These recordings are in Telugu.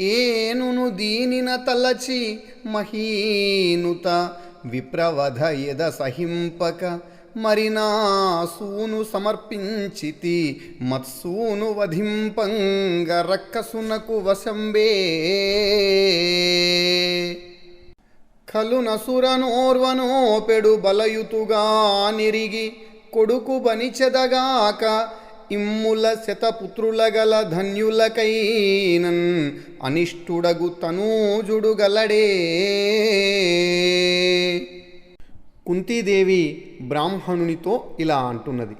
ఏనును దీనిన తలచి మహీనుత విప్రవధ ఎద సహింపక మరి నా సూను సమర్పించితి మత్సూను వధింపంగ రక్కసునకు వశంబే. ఖలు నసురనోర్వనోపెడు బలయుతుగా నిరిగి కొడుకు బనిచెదగాక ఇమ్ముల శతపుత్రుల గల ధన్యులకైనన్ అనిష్టుడగు తనూజుడు గలడే. కుంతీదేవి బ్రాహ్మణునితో ఇలా అంటున్నది.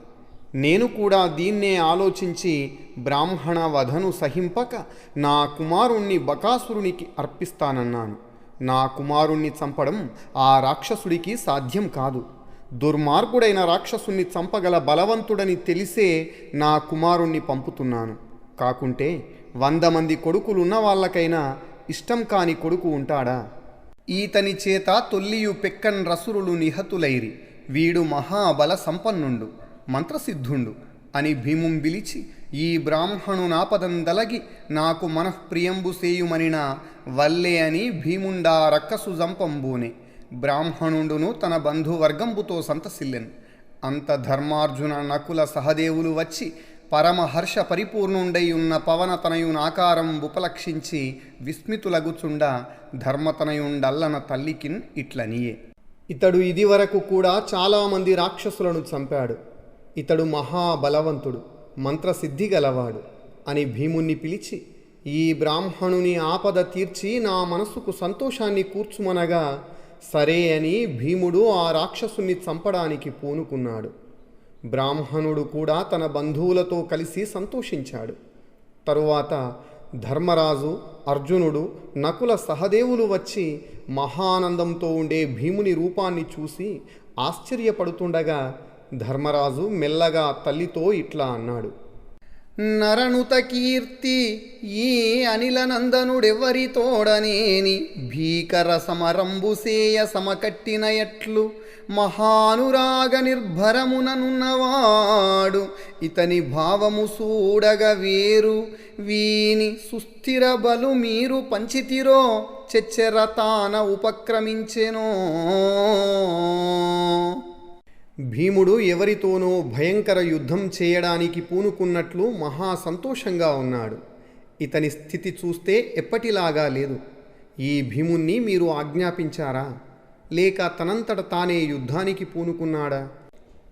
నేను కూడా దీన్నే ఆలోచించి బ్రాహ్మణ వధను సహింపక నా కుమారుణ్ణి బకాసురునికి అర్పిస్తానన్నాను. నా కుమారుణ్ణి చంపడం ఆ రాక్షసుడికి సాధ్యం కాదు. దుర్మార్గుడైన రాక్షసుని చంపగల బలవంతుడని తెలిసే నా కుమారుణ్ణి పంపుతున్నాను. కాకుంటే వంద మంది కొడుకులున్న వాళ్ళకైనా ఇష్టం కాని కొడుకు ఉంటాడా? ఈతని చేత తొల్లియు పెక్కన్ రసురులు నిహతులైరి. వీడు మహాబల సంపన్నుండు మంత్రసిద్ధుండు అని భీముం పిలిచి ఈ బ్రాహ్మణునాపదందలగి నాకు మనఃప్రియంబు సేయుమనిన వల్లే అని భీముండా రక్కసు జంపంబూనే. బ్రాహ్మణుండును తన బంధువర్గంబుతో సంతసిల్లెను. అంత ధర్మార్జున నకుల సహదేవులు వచ్చి పరమహర్ష పరిపూర్ణుండై ఉన్న పవనతనయునాకారం ఉపలక్షించి విస్మితులగుచుండ ధర్మతనయుండల్లన తల్లికిన్ ఇట్లనియే. ఇతడు ఇదివరకు కూడా చాలామంది రాక్షసులను చంపాడు. ఇతడు మహాబలవంతుడు మంత్రసిద్ధి గలవాడు అని భీముణ్ణి పిలిచి ఈ బ్రాహ్మణుని ఆపద తీర్చి నా మనసుకు సంతోషాన్ని కూర్చుమనగా సరే అని భీముడు ఆ రాక్షసుని చంపడానికి పూనుకున్నాడు. బ్రాహ్మణుడు కూడా తన బంధువులతో కలిసి సంతోషించాడు. తరువాత ధర్మరాజు అర్జునుడు నకుల సహదేవులు వచ్చి మహానందంతో ఉండే భీముని రూపాన్ని చూసి ఆశ్చర్యపడుతుండగా ధర్మరాజు మెల్లగా తల్లితో ఇట్లా అన్నాడు. నరనుత కీర్తి ఈ అనిలనందనుడెవ్వరి తోడనేని? భీకర సమరంబుసేయ సమకట్టిన ఎట్లు? మహానురాగ నిర్భరముననున్నవాడు? ఇతని భావము సూడగ వేరు? వీని సుస్థిర బలు మీరు పంచితిరో? చెచ్చెర తాన ఉపక్రమించెనో? భీముడు ఎవరితోనో భయంకర యుద్ధం చేయడానికి పూనుకున్నట్లు మహా సంతోషంగా ఉన్నాడు. ఇతని స్థితి చూస్తే ఎప్పటిలాగా లేదు. ఈ భీముణ్ణి మీరు ఆజ్ఞాపించారా? లేక తనంతట తానే యుద్ధానికి పూనుకున్నాడా?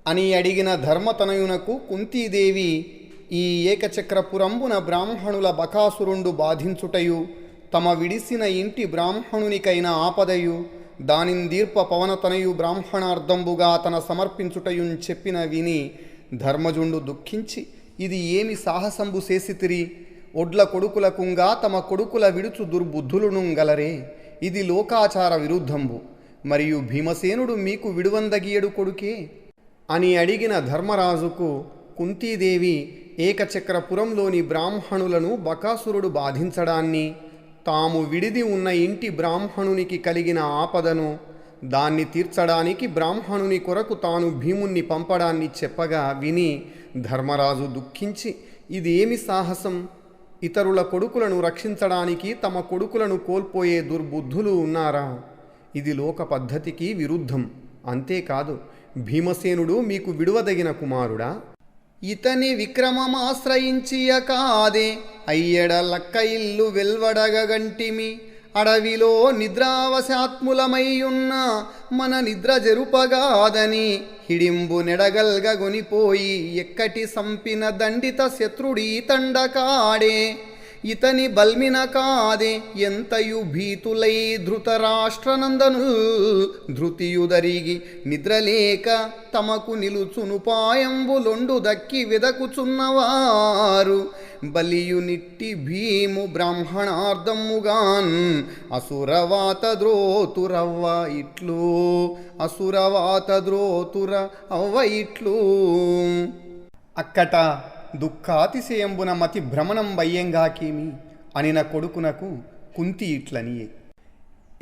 అని అడిగిన ధర్మతనయునకు కుంతీదేవి ఈ ఏకచక్రపురంబున బ్రాహ్మణుల బకాసురుండు బాధించుటయు తమ విడిసిన ఇంటి బ్రాహ్మణునికైన ఆపదయు దానిందీర్ప పవనతనయు బ్రాహ్మణార్థంబుగా తన సమర్పించుటయున్ చెప్పిన విని ధర్మజుండు దుఃఖించి ఇది ఏమి సాహసంబు చేసితిరి ఒడ్ల కొడుకులకుంగా తమ కొడుకుల విడుచు దుర్బుద్ధులును గలరే? ఇది లోకాచార విరుద్ధంబు. మరియు భీమసేనుడు మీకు విడువందగీయడు కొడుకే? అని అడిగిన ధర్మరాజుకు కుంతీదేవి ఏకచక్రపురంలోని బ్రాహ్మణులను బకాసురుడు బాధించడాన్ని తాము విడిది ఉన్న ఇంటి బ్రాహ్మణునికి కలిగిన ఆపదను దాన్ని తీర్చడానికి బ్రాహ్మణుని కొరకు తాను భీముణ్ణి పంపడాన్ని చెప్పగా విని ధర్మరాజు దుఃఖించి ఇది ఏమి సాహసం? ఇతరుల కొడుకులను రక్షించడానికి తమ కొడుకులను కోల్పోయే దుర్బుద్ధులు ఉన్నారా? ఇది లోక పద్ధతికి విరుద్ధం. అంతేకాదు భీమసేనుడు మీకు విడువదగిన కుమారుడా. ఇతని విక్రమమాశ్రయించియ కాదే. అయ్యడ లక్క ఇల్లు వెల్వడగంటిమి అడవిలో నిద్రావశాత్ములమయ్యున్న మన నిద్ర జరుపగాదని. హిడింబు నెడగల్గగొనిపోయి ఎక్కటి సంపిన దండిత శత్రుడీ తండకాడే. ఇతని బల్మిన కాదే ఎంతయు భీతులై ధృతరాష్ట్రనందను. ధృతియుదరిగి నిద్రలేక తమకు నిలుచునుపాయంబులొండు దక్కి వెదకుచున్నవారు. బలియు నిట్టి భీము బ్రాహ్మణార్థముగాన్ అసురవాత ద్రోతురవ్వ ఇట్లు. అసురవాత ద్రోతుర అవ్వ ఇట్లు. అక్కట దుఃఖాతిశయంబున మతి భ్రమణం వయ్యంగాకేమి? అనిన కొడుకునకు కుంతి ఇట్లనియే.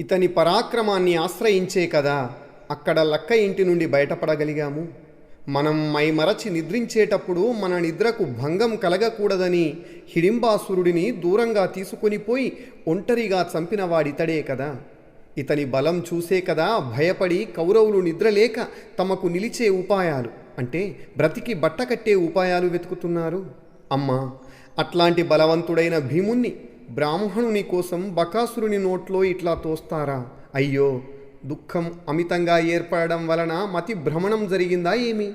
ఇతని పరాక్రమాన్ని ఆశ్రయించే కదా అక్కడ లక్క ఇంటి నుండి బయటపడగలిగాము. మనం మైమరచి నిద్రించేటప్పుడు మన నిద్రకు భంగం కలగకూడదని హిడింబాసురుడిని దూరంగా తీసుకొని పోయి ఒంటరిగా చంపిన వాడితడే కదా. ఇతని బలం చూసే కదా భయపడి కౌరవులు నిద్రలేక తమకు నిలిచే ఉపాయాలు. అంటే బ్రతికి బట్టకట్టే ఉపాయాలు వెతుకుతున్నారు. అమ్మా అట్లాంటి బలవంతుడైన భీముణ్ణి బ్రాహ్మణుని కోసం బకాసురుని నోట్లో ఇట్లా తోస్తారా? అయ్యో దుఃఖం అమితంగా ఏర్పడడం వలన మతి భ్రమణం జరిగిందా ఏమి?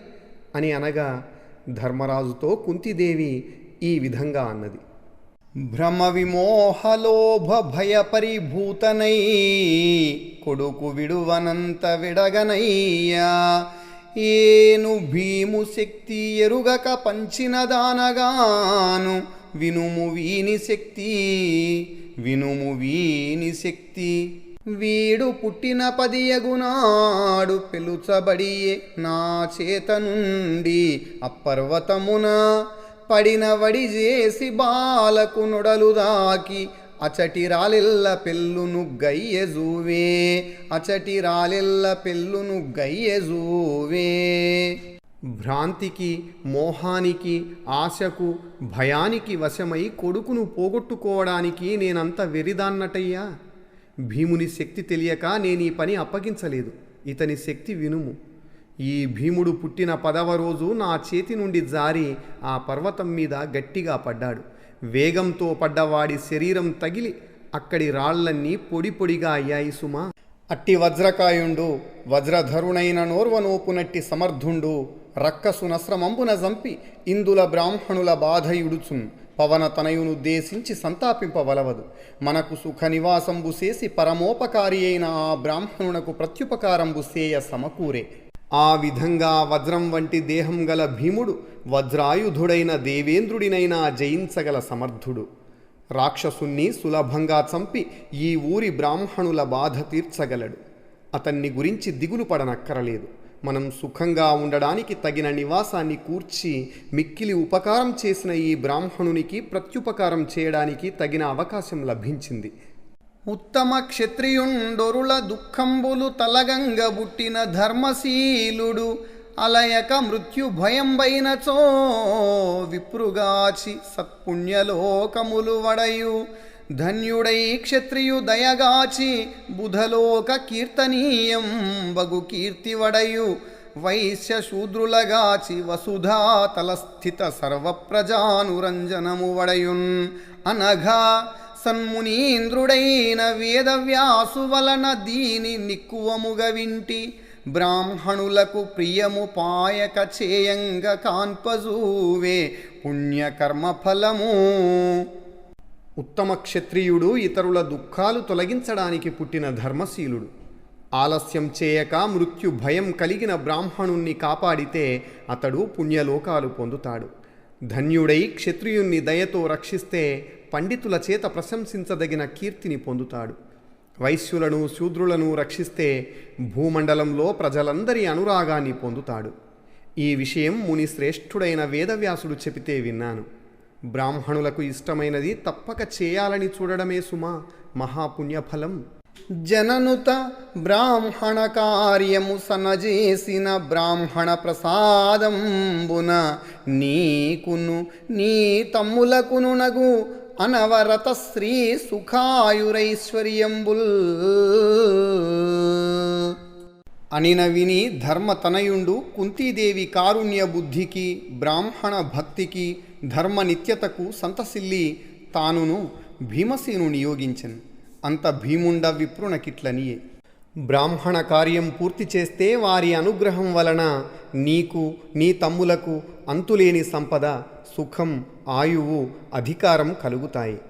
అని అనగా ధర్మరాజుతో కుంతిదేవి ఈ విధంగా అన్నది. భ్రమ విమోహలోభ భయ పరిభూతనై కొడుకు విడువనంత విడగనయ్యా ఏను భీము శక్తి ఎరుగక పంచినదానగాను వినుము వీని శక్తి వినుము వీని శక్తి. వీడు పుట్టిన పదియగునాడు పిలుచబడి నా చేత నుండి అపర్వతమున పడిన వడి చేసి బాలకు నుడలు దాకి అచటి రాలెల్ల పెళ్ళును గయ్యజూవే అచటి రాలెల్ల పెళ్ళును గయ్యజూవే భ్రాంతికి మోహానికి ఆశకు భయానికి వశమై కొడుకును పోగొట్టుకోవడానికి నేనంత వెరిదాన్నటయ్యా. భీముని శక్తి తెలియక నేను ఈ పని అప్పగించలేదు. ఇతని శక్తి వినుము. ఈ భీముడు పుట్టిన పదవ రోజు నా చేతి నుండి జారి ఆ పర్వతం మీద గట్టిగా పడ్డాడు. వేగంతో పడ్డవాడి శరీరం తగిలి అక్కడి రాళ్ళన్నీ పొడి పొడిగా అయ్యాయి సుమా. అట్టి వజ్రకాయుండు వజ్రధరుణైన నోర్వనోపునట్టి సమర్థుండు రక్కసు నస్రమంబున జంపి ఇందుల బ్రాహ్మణుల బాధయుడుచున్ పవన తనయునుద్దేశించి సంతాపింపవలవదు. మనకు సుఖ నివాసంబు చేసి పరమోపకారి అయిన ఆ బ్రాహ్మణునకు ప్రత్యుపకారంబు సేయ సమకూరే. ఆ విధంగా వజ్రం వంటి దేహం గల భీముడు వజ్రాయుధుడైన దేవేంద్రుడినైనా జయించగల సమర్థుడు. రాక్షసుణ్ణి సులభంగా చంపి ఈ ఊరి బ్రాహ్మణుల బాధ తీర్చగలడు. అతన్ని గురించి దిగులు పడనక్కరలేదు. మనం సుఖంగా ఉండడానికి తగిన నివాసాన్ని కూర్చి మిక్కిలి ఉపకారం చేసిన ఈ బ్రాహ్మణునికి ప్రత్యుపకారం చేయడానికి తగిన అవకాశం లభించింది. ఉత్తమ క్షత్రియుండొరుల దుఃఖంబులు తలగంగ బుట్టిన ధర్మశీలుడు అలయక మృత్యు భయంబైనచో విప్రుగాచి సత్పుణ్యలోకములు వడయు. ధన్యుడై క్షత్రియు దయగాచి బుధలోక కీర్తనీయం బగు కీర్తి వడయు. వైశ్య శూద్రులగాచి వసుధా తలస్థిత సర్వప్రజానురంజనము వడయున్. అనఘా సన్మునీంద్రుడైన వేదవ్యాసు వలన దీని నిక్కువముగ వింటి. బ్రాహ్మణులకు ప్రియము పాయక చేయంగ కాన్పజూవే పుణ్యకర్మ ఫలము ఉత్తమ క్షత్రియుడు ఇతరుల దుఃఖాలు తొలగించడానికి పుట్టిన ధర్మశీలుడు. ఆలస్యం చేయక మృత్యు భయం కలిగిన బ్రాహ్మణుణ్ణి కాపాడితే అతడు పుణ్యలోకాలు పొందుతాడు. ధన్యుడై క్షత్రియుణ్ణి దయతో రక్షిస్తే పండితుల చేత ప్రశంసించదగిన కీర్తిని పొందుతాడు. వైశ్యులను శూద్రులను రక్షిస్తే భూమండలంలో ప్రజలందరి అనురాగాన్ని పొందుతాడు. ఈ విషయం ముని శ్రేష్ఠుడైన వేదవ్యాసుడు చెబితే విన్నాను. బ్రాహ్మణులకు ఇష్టమైనది తప్పక చేయాలని చూడడమే సుమా మహాపుణ్యఫలం. జననుత బ్రాహ్మణ కార్యము సనజేసిన బ్రాహ్మణ ప్రసాదంబున నీకును నీ తమ్ములకును నగు అనవరత శ్రీ సుఖాయురైశ్వర్యంబుల్ అనిన విని ధర్మతనయుండు కుంతీదేవి కారుణ్య బుద్ధికి బ్రాహ్మణ భక్తికి ధర్మ నిత్యతకు సంతసిల్లి తానును భీమసేను నియోగించను అంత భీముండ విప్రునకిట్లనియే। బ్రాహ్మణ కార్యం పూర్తి చేస్తే వారి అనుగ్రహం వలన నీకు నీ తమ్ములకు అంతులేని సంపద సుఖం ఆయువు అధికారం కలుగుతాయి.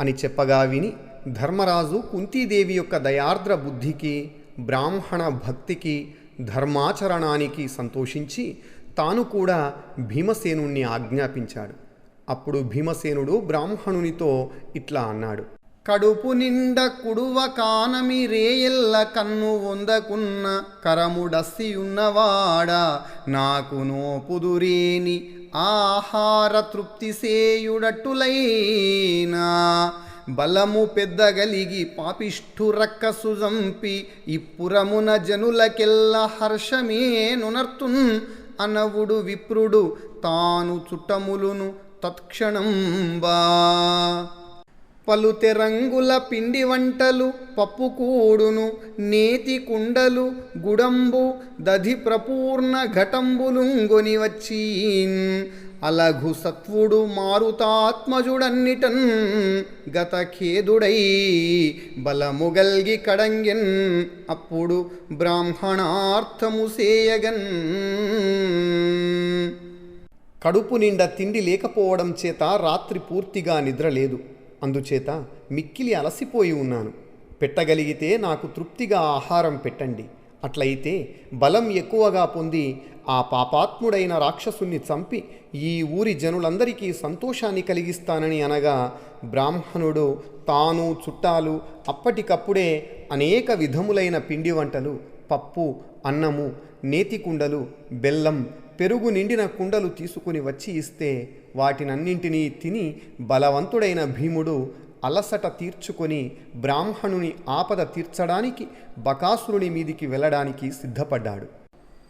అని చెప్పగా విని ధర్మరాజు కుంతీదేవి యొక్క దయార్ద్ర బుద్ధికి బ్రాహ్మణ భక్తికి ధర్మాచరణానికి సంతోషించి తాను కూడా భీమసేనుణ్ణి ఆజ్ఞాపించాడు. అప్పుడు భీమసేనుడు బ్రాహ్మణునితో ఇట్లా అన్నాడు. కడుపు నిండ కుడువ కానమి రేయెల్ల కన్ను వందకున్న కరముడస్సియున్నవాడా నాకు నోపుదురేని ఆహార తృప్తి సేయుడట్టులైనా బలము పెద్దగలిగి పాపిష్ఠు రక్కసు జంపి ఇప్పురమున జనులకెల్ల హర్షమేనునర్తున్ అనవుడు విప్రుడు తాను చుట్టములును తత్క్షణం బా పలుతె రంగుల పిండి వంటలు పప్పు కూడును నేతి కుండలు గుడంబు దధి ప్రపూర్ణ ఘటంబులుంగొని వచ్చి అలఘు సత్వుడు మారుతాత్మజుడన్నిటన్ గత ఖేదుడై బలముగల్గి కడంగెన్ అప్పుడు బ్రాహ్మణార్థము సేయగన్. కడుపు నిండా తిండి లేకపోవడం చేత రాత్రి పూర్తిగా నిద్రలేదు. అందుచేత మిక్కిలి అలసిపోయి ఉన్నాను. పెట్టగలిగితే నాకు తృప్తిగా ఆహారం పెట్టండి. అట్లయితే బలం ఎక్కువగా పొంది ఆ పాపాత్ముడైన రాక్షసుని చంపి ఈ ఊరి జనులందరికీ సంతోషాన్ని కలిగిస్తానని అనగా బ్రాహ్మణుడు తాను చుట్టాలు అప్పటికప్పుడే అనేక విధములైన పిండి వంటలు పప్పు అన్నము నేతి కుండలు బెల్లం పెరుగు నిండిన కుండలు తీసుకుని వచ్చి ఇస్తే వాటినన్నింటినీ తిని బలవంతుడైన భీముడు అలసట తీర్చుకొని బ్రాహ్మణుని ఆపద తీర్చడానికి బకాసురుని మీదికి వెళ్ళడానికి సిద్ధపడ్డాడు.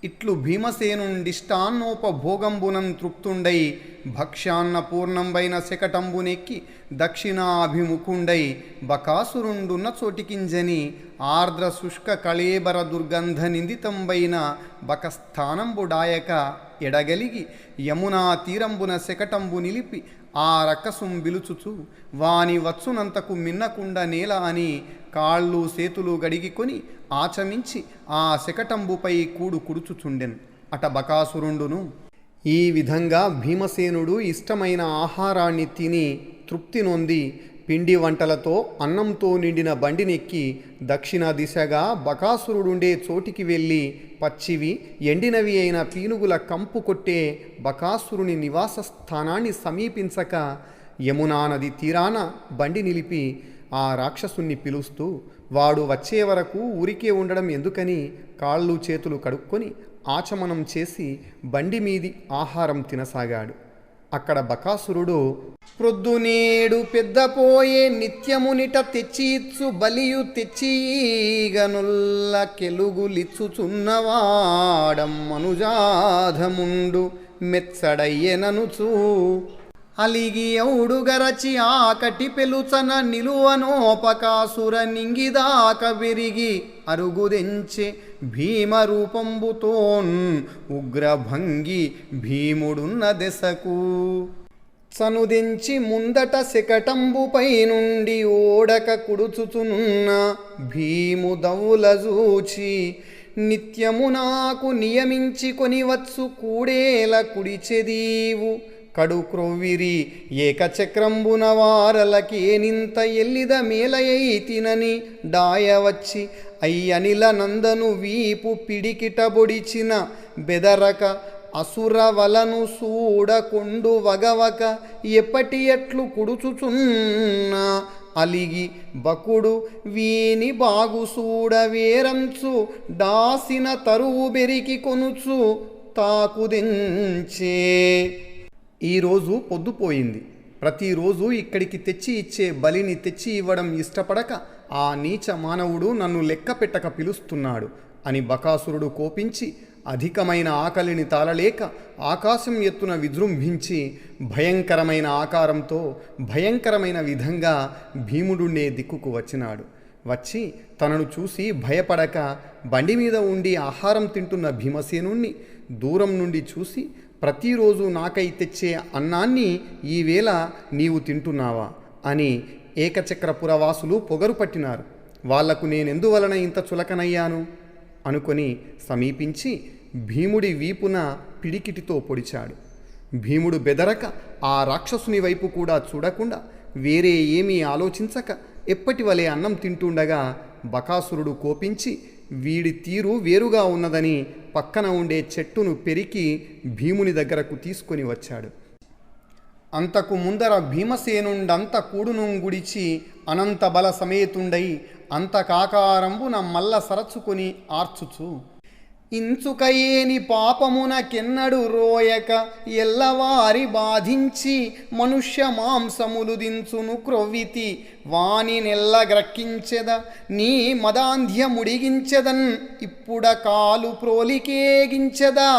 ఇట్లు భీమసేనుండిష్టాన్నోపభోగంబునం తృప్తుండై భక్ష్యాన్న పూర్ణంబైన శకటంబునెక్కి దక్షిణాభిముఖుండై బకాసురుండున్న చోటికింజని ఆర్ద్ర శుష్క కళేబర దుర్గంధ నిందితంబైన బకస్థానంబుడాయక ఎడగలిగి యమునా తీరంబున శకటంబు నిలిపి ఆ రక్కసుం బిలుచుచు వాని వచ్చునంతకు మిన్నకుండా నేల అని కాళ్ళు సేతులు గడిగికొని ఆచమించి ఆ శకటంబుపై కూడు కుడుచుచుండెన్. అట బకాసురుండును ఈ విధంగా భీమసేనుడు ఇష్టమైన ఆహారాన్ని తిని తృప్తి నొంది పిండి వంటలతో అన్నంతో నిండిన బండినెక్కి దక్షిణ దిశగా బకాసురుడుండే చోటికి వెళ్ళి పచ్చివి ఎండినవి అయిన పీనుగుల కంపు కొట్టే బకాసురుని నివాస స్థానాన్ని సమీపించక యమునా నది తీరాన బండి నిలిపి ఆ రాక్షసుణ్ణి పిలుస్తూ వాడు వచ్చే వరకు ఊరికే ఉండడం ఎందుకని కాళ్ళు చేతులు కడుక్కొని ఆచమనం చేసి బండి మీది ఆహారం తినసాగాడు. అక్కడ బకాసురుడు ప్రొద్దునేడు పెద్దపోయే నిత్యమునిట తెచ్చిచ్చు బలియు తెచ్చిగనుల్ల కెలుగులిచ్చుచున్నవాడం మనుజాధముండు మెచ్చడయ్యెననుచూ. అలిగి ఔడుగరచి ఆకటి పెలుచన నిలువనోపకాసుర నింగిదాక విరిగి అరుగుదెంచే భీమరూపంబుతోన్ ఉగ్రభంగి భీముడున్న దెసకు చనుదించి ముందట శకటంబుపై నుండి ఓడక కుడుచుచునున్న భీము దవ్వుల నిత్యము నాకు నియమించి కొనివచ్చు కూడేల కుడిచెదీవు కడు క్రొవ్విరి ఏకచక్రంబున వారలకేనింత ఎల్లిద మేలయై తినని డాయవచ్చి అయ్యనిల నందను వీపు పిడికిట బొడిచిన బెదరక అసుర వలను సూడకొండు వగవక ఎప్పటి ఎట్లు కుడుచుచున్న అలిగి బకుడు వీని బాగు సూడ వేరంచు తరువు బెరికి కొనుచు తాకుదించే ఈరోజు పొద్దుపోయింది. ప్రతిరోజు ఇక్కడికి తెచ్చి ఇచ్చే బలిని తెచ్చి ఇవ్వడం ఇష్టపడక ఆ నీచ మానవుడు నన్ను లెక్క పెట్టక పిలుస్తున్నాడు అని బకాసురుడు కోపించి అధికమైన ఆకలిని తాళలేక ఆకాశం ఎత్తున విజృంభించి భయంకరమైన ఆకారంతో భయంకరమైన విధంగా భీముడుండే దిక్కుకు వచ్చినాడు. వచ్చి తనను చూసి భయపడక బండి మీద ఉండి ఆహారం తింటున్న భీమసేనుణ్ణి దూరం నుండి చూసి ప్రతిరోజు నాకై తెచ్చే అన్నాన్ని ఈవేళ నీవు తింటున్నావా? అని ఏకచక్రపురవాసులు పొగరు పట్టినారు. వాళ్ళకు నేనెందువలన ఇంత చులకనయ్యాను? అనుకొని సమీపించి భీముడి వీపున పిడికిటితో పొడిచాడు. భీముడు బెదరక ఆ రాక్షసుని వైపు కూడా చూడకుండా వేరే ఏమీ ఆలోచించక ఎప్పటి వలె అన్నం తింటుండగా బకాసురుడు కోపించి వీడి తీరు వేరుగా ఉన్నదని పక్కన ఉండే చెట్టును పెరికి భీముని దగ్గరకు తీసుకొని వచ్చాడు. అంతకు ముందర భీమసేనుండంత కూడును గుడిచి అనంత బల సమేతుండై అంత కాకారంబున మల్ల సరచుకొని ఆర్చుచు. ఇంచుకయేని పాపమున కెన్నడు రోయక ఎల్లవారి బాధించి మనుష్య మాంసములు దించును క్రొవ్వితి. వాని నెల్ల గ్రక్కించెద నీ మదాంధ్యముడిగించెదన్ ఇప్పుడ కాలు ప్రోలికేగించెదా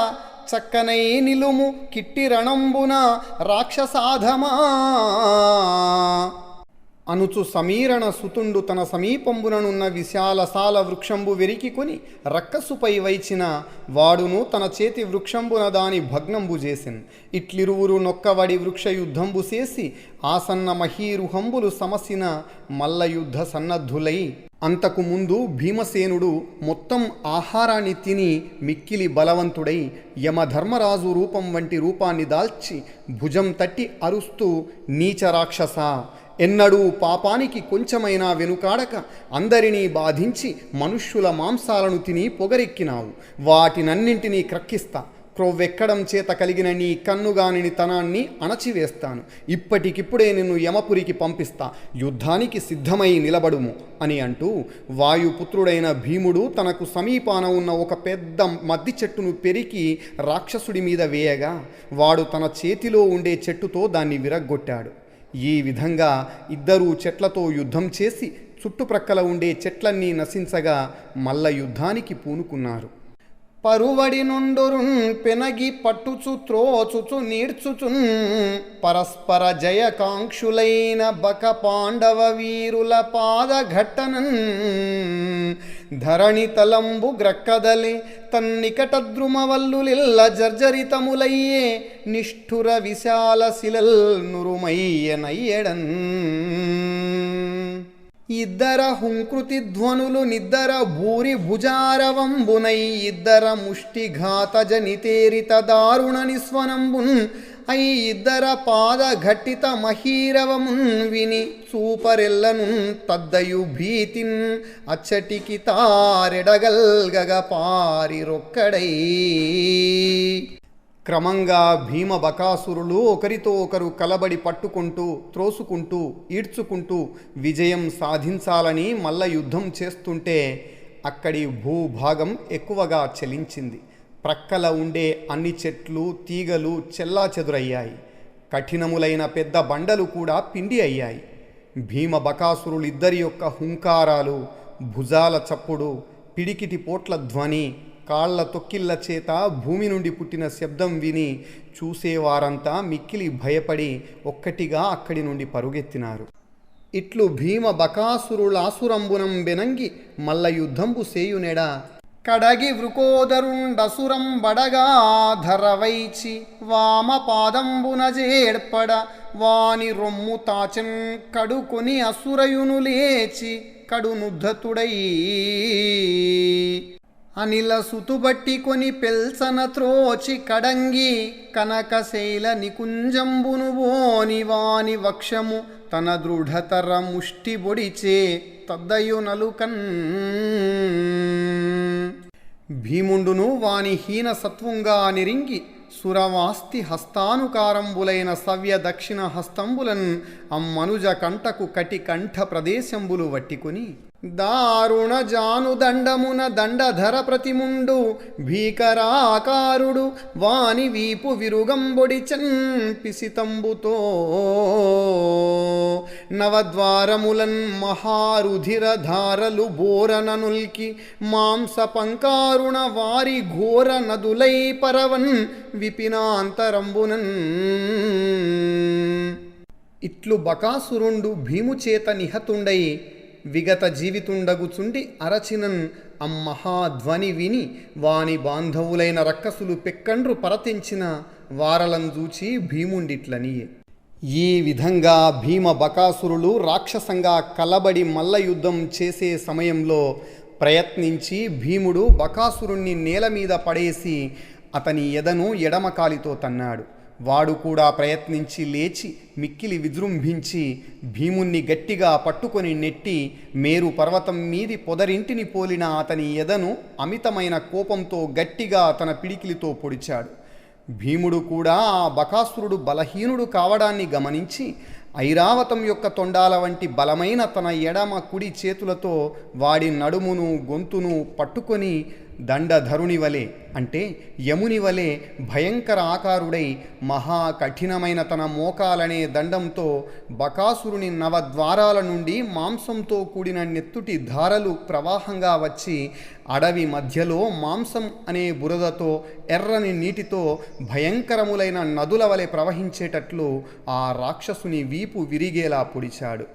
చక్కనై నిలుము కిట్టి రణంబున రాక్షసాధమా. అనుచు సమీరణ సుతుండు తన సమీపంబుననున్న విశాలసాల వృక్షంబు వెరికికొని రక్కసుపై వైచిన వాడును తన చేతి వృక్షంబున దాని భగ్నంబు చేసిన్. ఇట్లిరువురు నొక్కవడి వృక్ష యుద్ధంబు చేసి ఆసన్న మహీరుహంబులు సమసిన మల్ల యుద్ధ సన్నద్ధులై. అంతకు ముందు భీమసేనుడు మొత్తం ఆహారాన్ని తిని మిక్కిలి బలవంతుడై యమధర్మరాజు రూపం వంటి రూపాన్ని దాల్చి భుజం తట్టి అరుస్తూ నీచ రాక్షస. ఎన్నడూ పాపానికి కొంచెమైనా వెనుకాడక అందరినీ బాధించి మనుష్యుల మాంసాలను తిని పొగరెక్కినావు. వాటినన్నింటినీ క్రక్కిస్తా. క్రొవ్వెక్కడం చేత కలిగిన నీ కన్నుగానిని తనాన్ని అణచివేస్తాను. ఇప్పటికిప్పుడే నిన్ను యమపురికి పంపిస్తా. యుద్ధానికి సిద్ధమై నిలబడుము అని అంటూ వాయుపుత్రుడైన భీముడు తనకు సమీపాన ఉన్న ఒక పెద్ద మద్ది చెట్టును పెరికి రాక్షసుడి మీద వేయగా వాడు తన చేతిలో ఉండే చెట్టుతో దాన్ని విరగ్గొట్టాడు. ఈ విధంగా ఇద్దరూ చెట్లతో యుద్ధం చేసి చుట్టుప్రక్కల ఉండే చెట్లన్నీ నశించగా మల్ల యుద్ధానికి పూనుకున్నారు. పరువడి నుండురున్ పెనగి పట్టుచు త్రోచుచు నీడ్చుచున్ పరస్పర జయకాంక్షులైన బక పాండవ వీరుల పాదఘట్టనన్ ధరణి తలంబు గ్రక్కదలే తన్నికట జర్జరితములయ్యే నిష్ఠుర విశాల శిలల్ నురుమయ్యనయ్యడన్. ఇద్దర హుంకృతి ధ్వనులు నిద్దర భూరి భుజారవంబునై ఇద్దర ముష్టిఘాత జనితేరిత దారుణ నిస్వనంబున్ ఐ ఇద్దర పాద ఘట్టిత మహీరవమున్ విని చూపరెల్లను తద్దయు భీతిన్ అచ్చటికి తారెడగల్గగ పారిరొక్కడై. క్రమంగా భీమ బకాసురులు ఒకరితో ఒకరు కలబడి పట్టుకుంటూ త్రోసుకుంటూ ఈడ్చుకుంటూ విజయం సాధించాలని మల్ల యుద్ధం చేస్తుంటే అక్కడి భూభాగం ఎక్కువగా చలించింది. ప్రక్కల ఉండే అన్ని చెట్లు తీగలు చెల్లా చెదురయ్యాయి కఠినములైన పెద్ద బండలు కూడా పిండి అయ్యాయి. భీమ బకాసురులిద్దరి యొక్క హుంకారాలు భుజాల చప్పుడు పిడికిటి పోట్ల ధ్వని కాళ్ళ తొక్కిళ్ళ చేత భూమి నుండి పుట్టిన శబ్దం విని చూసేవారంతా మిక్కిలి భయపడి ఒక్కటిగా అక్కడి నుండి పరుగెత్తినారు. ఇట్లు భీమ బకాసురులాసురంబునం బెనంగి మల్ల యుద్ధంబు సేయునెడ కడగి వృకోదరుండసురం బడగా ధరవైచి వామ పాదంబున వాని రొమ్ము తాచెన్ కడుకొని అసురయును లేచి కడునుద్ధతుడై. అనిల సుతుబట్టి కొని పెల్సన త్రోచి కడంగి కనకశైల నికుంజంబును బోని వాని వక్షము తన దృఢతర ముష్టి బొడిచే తద్దయు నలుకన్. భీముండును వాని హీన సత్వంగా నిరింగి సురవాస్తి హస్తానుకారంబులైన సవ్య దక్షిణ హస్తంబులన్ అమ్మనుజ కంటకు కటి కంఠ ప్రదేశంబులు వట్టికొని దారుణ జానుదండమున దండధర ప్రతిముండు భీకరాకారుడు వాని వీపు విరుగంబొడి చంపిసితంబుతో. నవద్వారములన్ మహారుధిర ధారలు బోరననుల్కి మాంస పంకారుణ వారి ఘోర నదులై పరవన్ విపినాంతరంబునన్. ఇట్లు బకాసురుండు భీము చేత నిహతుండై విగత జీవితుండగుచుండి అరచినన్ అమ్మహాధ్వని విని వాని బాంధవులైన రక్కసులు పెక్కండ్రు పరతించిన వారలం చూచి భీముండిట్లనియే. ఈ విధంగా భీమ బకాసురులు రాక్షసంగా కలబడి మల్ల యుద్ధం చేసే సమయంలో ప్రయత్నించి భీముడు బకాసురుణ్ణి నేల మీద పడేసి అతని ఎదను ఎడమకాలితో తన్నాడు. వాడు కూడా ప్రయత్నించి లేచి మిక్కిలి విజృంభించి భీముణ్ణి గట్టిగా పట్టుకొని నెట్టి మేరు పర్వతం మీది పొదరింటిని పోలిన అతని ఎదను అమితమైన కోపంతో గట్టిగా తన పిడికిలితో పొడిచాడు. భీముడు కూడా ఆ బకాసురుడు బలహీనుడు కావడాన్ని గమనించి ఐరావతం యొక్క తొండాల వంటి బలమైన తన ఎడమ కుడి చేతులతో వాడి నడుమును గొంతును పట్టుకొని దండధరుని వలె అంటే యముని వలె భయంకర ఆకారుడై మహా కఠినమైన తన మోకాలనే దండంతో బకాసురుని నవద్వారాల నుండి మాంసంతో కూడిన నెత్తుటి ధారలు ప్రవాహంగా వచ్చి అడవి మధ్యలో మాంసం అనే బురదతో ఎర్రని నీటితో భయంకరములైన నదుల వలె ప్రవహించేటట్లు ఆ రాక్షసుని వీపు విరిగేలా పొడిచాడు.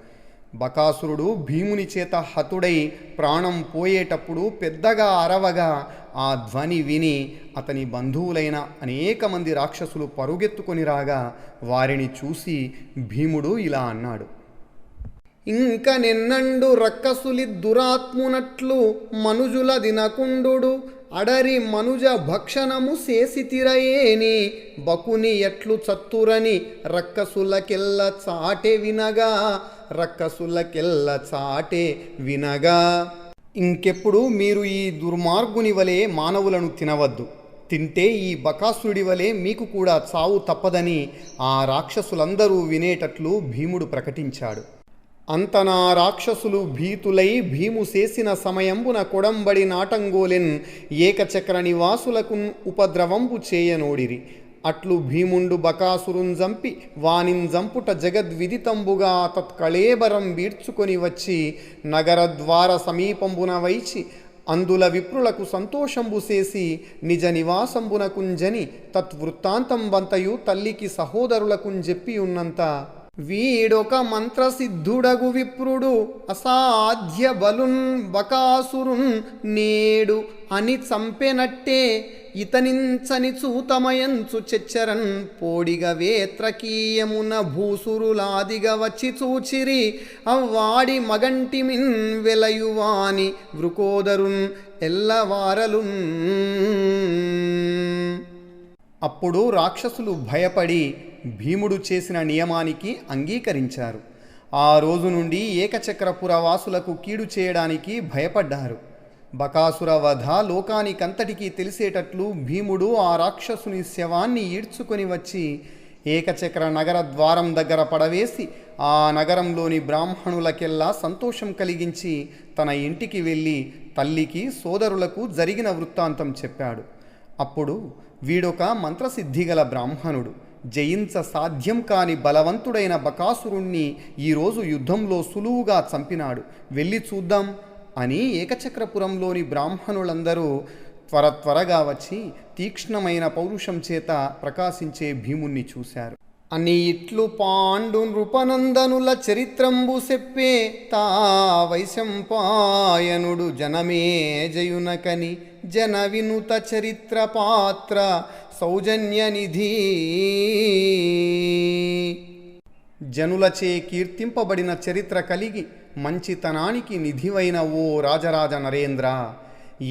బకాసురుడు భీముని చేత హతుడై ప్రాణం పోయేటప్పుడు పెద్దగా అరవగా ఆ ధ్వని విని అతని బంధువులైన అనేక మంది రాక్షసులు పరుగెత్తుకొని రాగా వారిని చూసి భీముడు ఇలా అన్నాడు. ఇంక నిన్నండు రక్కసులి దురాత్మునట్లు మనుజుల దినకుండు అడరి మనుజ భక్షణము చేసితిరయేని బకుని ఎట్లు చత్తురని రక్కసులకెల్ల చాటే వినగా రక్కసులకెల్ల చాటే వినగా. ఇంకెప్పుడు మీరు ఈ దుర్మార్గుని వలె మానవులను తినవద్దు. తింటే ఈ బకాసుడి వలె మీకు కూడా చావు తప్పదని ఆ రాక్షసులందరూ వినేటట్లు భీముడు ప్రకటించాడు. అంతనా రాక్షసులు భీతులై భీము చేసిన సమయంబున కొడంబడి నాటంగోలెన్ ఏకచక్ర నివాసులకు ఉపద్రవంపు చేయనోడిరి. అట్లు భీముండు బకాసురున్ జంపి వానిన్ జంపుట జగద్విదితంబుగా తత్కళేబరం వీడ్చుకొని వచ్చి నగరద్వార సమీపంబున వైచి అందుల విప్రులకు సంతోషంబు చేసి నిజ నివాసంబునకుంజని తత్వృత్తాంతం వంతయు తల్లికి సహోదరులకున్ చెప్పి ఉన్నంత. వీడొక మంత్రసిద్ధుడగు విప్రుడు అసాధ్య బలున్ బకాసురున్ నేడు అని చంపెనట్టే ఇతనించని చూతమయంచు చెచ్చరన్ పోడిగ వేత్రకీయమున భూసురులాదిగ వచ్చి చూచిరి అవ్వాడి మగంటిమిన్ వెలయువాని వృకోదరున్ ఎల్లవారలున్. అప్పుడు రాక్షసులు భయపడి భీముడు చేసిన నియమానికి అంగీకరించారు. ఆ రోజు నుండి ఏకచక్రపుర వాసులకు కీడు చేయడానికి భయపడ్డారు. బకాసుర వధ లోకానికంతటికీ తెలిసేటట్లు భీముడు ఆ రాక్షసుని శవాన్ని ఈడ్చుకొని వచ్చి ఏకచక్ర నగర ద్వారం దగ్గర పడవేసి ఆ నగరంలోని బ్రాహ్మణులకెల్లా సంతోషం కలిగించి తన ఇంటికి వెళ్ళి తల్లికి సోదరులకు జరిగిన వృత్తాంతం చెప్పాడు. అప్పుడు వీడొక మంత్రసిద్ధిగల బ్రాహ్మణుడు. జయించ సాధ్యం కాని బలవంతుడైన బకాసురుణ్ణి ఈరోజు యుద్ధంలో సులువుగా చంపినాడు. వెళ్ళి చూద్దాం. అని ఏకచక్రపురంలోని బ్రాహ్మణులందరూ త్వర త్వరగా వచ్చి తీక్ష్ణమైన పౌరుషం చేత ప్రకాశించే భీముణ్ణి చూశారు. అని ఇట్లు పాండు నృపనందనుల చరిత్రంబు చెప్పే తా వైశంపాయనుడు జనమే జయునకని జన వినుత చరిత్ర పాత్ర సౌజన్య నిధి. జనులచే కీర్తింపబడిన చరిత్ర కలిగి మంచితనానికి నిధివైన ఓ రాజరాజ నరేంద్ర.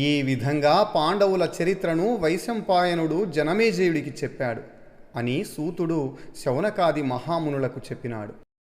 ఈ విధంగా పాండవుల చరిత్రను వైశంపాయనుడు జనమేజయుడికి చెప్పాడు అని సూతుడు శౌనకాది మహామునులకు చెప్పినాడు.